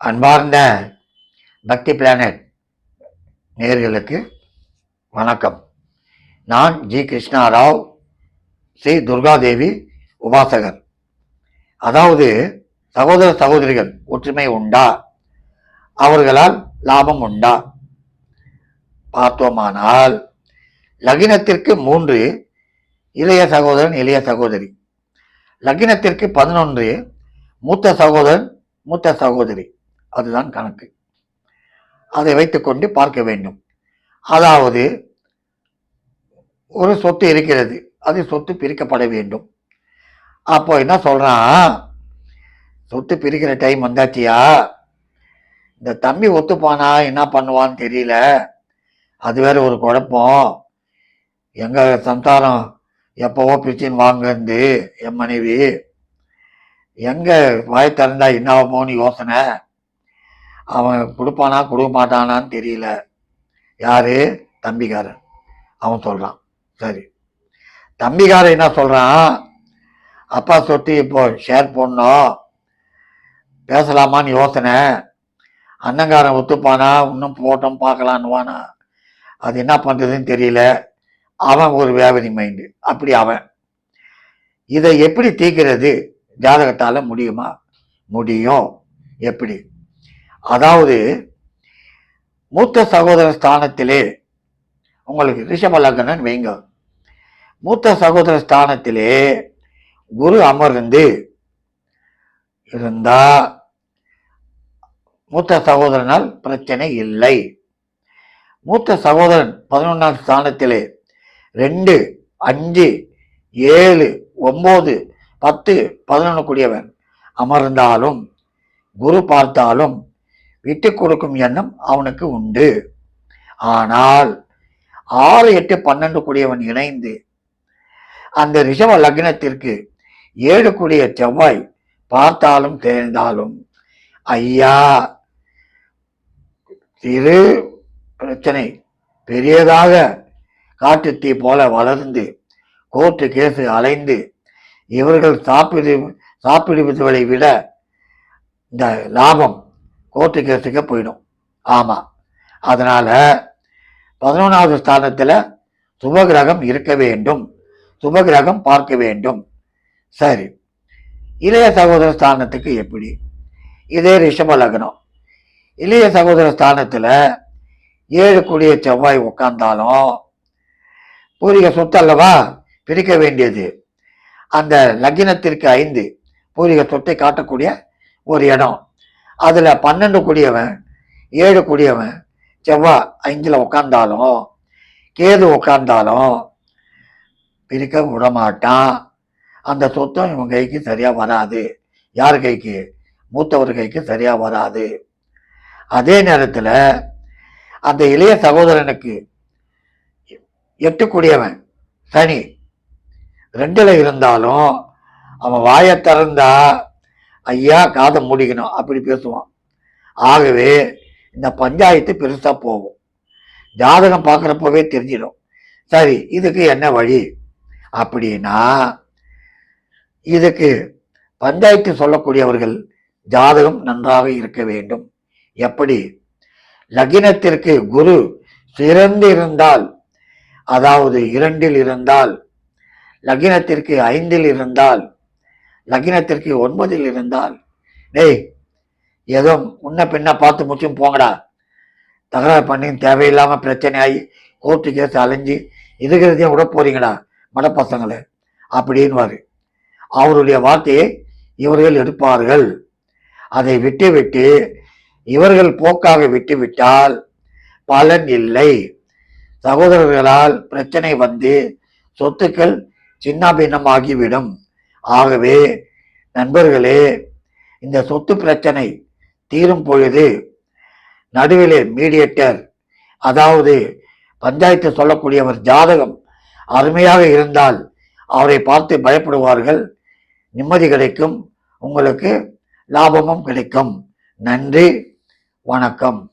அன்பார்ந்த பக்தி பிளானட் நேர்களுக்கு வணக்கம். நான் ஜி கிருஷ்ணாராவ் ஸ்ரீ துர்காதேவி உபாசகர். அதாவது சகோதர சகோதரிகள் ஒற்றுமை உண்டா? அவர்களால் லாபம் உண்டா? பார்த்தோமானால் லகினத்திற்கு மூன்று இளைய சகோதரன் இளைய சகோதரி. லக்கினத்திற்கு பதினொன்று மூத்த சகோதரன் மூத்த சகோதரி. அதுதான் கணக்கு. அதை வைத்துக்கொண்டு பார்க்க வேண்டும். அதாவது ஒரு சொத்து இருக்கிறது அது சொத்து பிரிக்கப்பட வேண்டும். அப்போ என்ன சொல்கிறான் சொத்து பிரிக்கிற டைம் வந்தாச்சியா? இந்த தம்பி ஒத்துப்பானா? என்ன பண்ணுவான்னு தெரியல. அது வேற ஒரு குழப்பம். எங்கள் சம்சாரம் எப்போவோ பிரிச்சின்னு வாங்கந்து என் மனைவி எங்கே வாய் திறந்தா என்ன ஆகுமோன்னு யோசனை. அவன் கொடுப்பானா கொடுக்க மாட்டானான்னு தெரியல. யாரு? தம்பிக்காரன். அவன் சொல்கிறான் சரி. தம்பிக்காரன் என்ன சொல்கிறான் அப்பா சொத்து இப்போ ஷேர் பண்ணோம் பேசலாமான்னு யோசனை. அண்ணங்காரன் ஒத்துப்பானா? இன்னும் போட்டோம் பார்க்கலான்னுவானா? அது என்ன பண்ணுறதுன்னு தெரியல. அவன் ஒரு வியாபாரி மைண்டு அப்படி அவன். இதை எப்படி தீர்க்கிறது? ஜாதகத்தால் முடியுமா? முடியும். எப்படி? அதாவது மூத்த சகோதர ஸ்தானத்திலே உங்களுக்கு ரிஷப லக்னன் வைங்க. மூத்த சகோதர ஸ்தானத்திலே குரு அமர்ந்து இருந்தா மூத்த சகோதரனால் பிரச்சனை இல்லை. மூத்த சகோதரன் பதினொன்றாம் ஸ்தானத்திலே ரெண்டு அஞ்சு ஏழு ஒம்பது பத்து பதினொன்று கூடியவன் அமர்ந்தாலும் குரு பார்த்தாலும் விட்டு கொடுக்கும் எண்ணம் அவனுக்கு உண்டு. ஆனால் ஆறு எட்டு பன்னெண்டு கூடியவன் இணைந்து அந்த ரிஷப லக்னத்திற்கு ஏழு கூடிய செவ்வாய் பார்த்தாலும் தெரிந்தாலும் ஐயா சிறு பிரச்சனை. பெரியதாக காட்டுத்தீ போல வளர்ந்து கோர்ட்டு கேஸு அலைந்து இவர்கள் சாப்பிடு சாப்பிடுவதை விட இந்த லாபம் கோர்ட்டு கேஸுக்கு போயிடும். ஆமாம் அதனால் பதினொன்றாவது ஸ்தானத்தில் சுபகிரகம் இருக்க வேண்டும். சுபகிரகம் பார்க்க வேண்டும். சரி. இளைய சகோதர ஸ்தானத்துக்கு எப்படி? இதே ரிஷப லக்னம். இளைய சகோதர ஸ்தானத்தில் ஏழு கூடிய செவ்வாய் உட்கார்ந்தாலும் பூரிய சொத்து அல்லவா பிரிக்க வேண்டியது. அந்த லக்னத்திற்கு ஐந்து பூரிய சொத்தை காட்டக்கூடிய ஒரு இடம். அதில் பன்னெண்டு கூடியவன் ஏழு கூடியவன். செவ்வாய் ஐந்துல உட்காந்தாலும் கேது உட்காந்தாலும் பிரிக்க விடமாட்டான். அந்த சொத்தம் இவன் கைக்கு சரியாக வராது. யார் கைக்கு? மூத்தவர் கைக்கு சரியாக வராது. அதே நேரத்தில் அந்த இளைய சகோதரனுக்கு எட்டுக்கூடியவன் சனி. ரெண்டில் இருந்தாலும் அவன் வாயை திறந்தா ஐயா காதை முடிக்கணும் அப்படி பேசுவான். ஆகவே இந்த பஞ்சாயத்து பெருசாக போகும். ஜாதகம் பார்க்குறப்பவே தெரிஞ்சிடும். சரி இதுக்கு என்ன வழி? அப்படின்னா இதுக்கு பஞ்சாயத்து சொல்லக்கூடியவர்கள் ஜாதகம் நன்றாக இருக்க வேண்டும். எப்படி? லகினத்திற்கு குரு சிறந்து இருந்தால் அதாவது இரண்டில் இருந்தால் லகினத்திற்கு ஐந்தில் இருந்தால் லக்னத்திற்கு ஒன்பதில் இருந்தால் டேய் ஏதோ முன்ன பின்ன பார்த்து முச்சும் போங்கடா. தகராறு பண்ணி தேவையில்லாமல் பிரச்சனை ஆகி கோர்ட்டு கேஸ் அலைஞ்சு இருக்கிறதையும் விட போறீங்கடா மடப்பசங்களை அப்படின்வாரு அவருடைய வார்த்தையை இவர்கள் எடுப்பார்கள். அதை விட்டு விட்டு இவர்கள் போக்காக விட்டுவிட்டால் பலன் இல்லை. சகோதரர்களால் பிரச்சனை வந்து சொத்துக்கள் சின்னாபின்னமாகிவிடும். ஆகவே நண்பர்களே இந்த சொத்து பிரச்சனை தீரும் பொழுது நடுவிலே மீடியேட்டர் அதாவது பஞ்சாயத்து சொல்லக்கூடியவர் ஜாதகம் அருமையாக இருந்தால் அவரை பார்த்து பயப்படுவார்கள். நிம்மதி கிடைக்கும். உங்களுக்கு லாபமும் கிடைக்கும். நன்றி. வணக்கம்.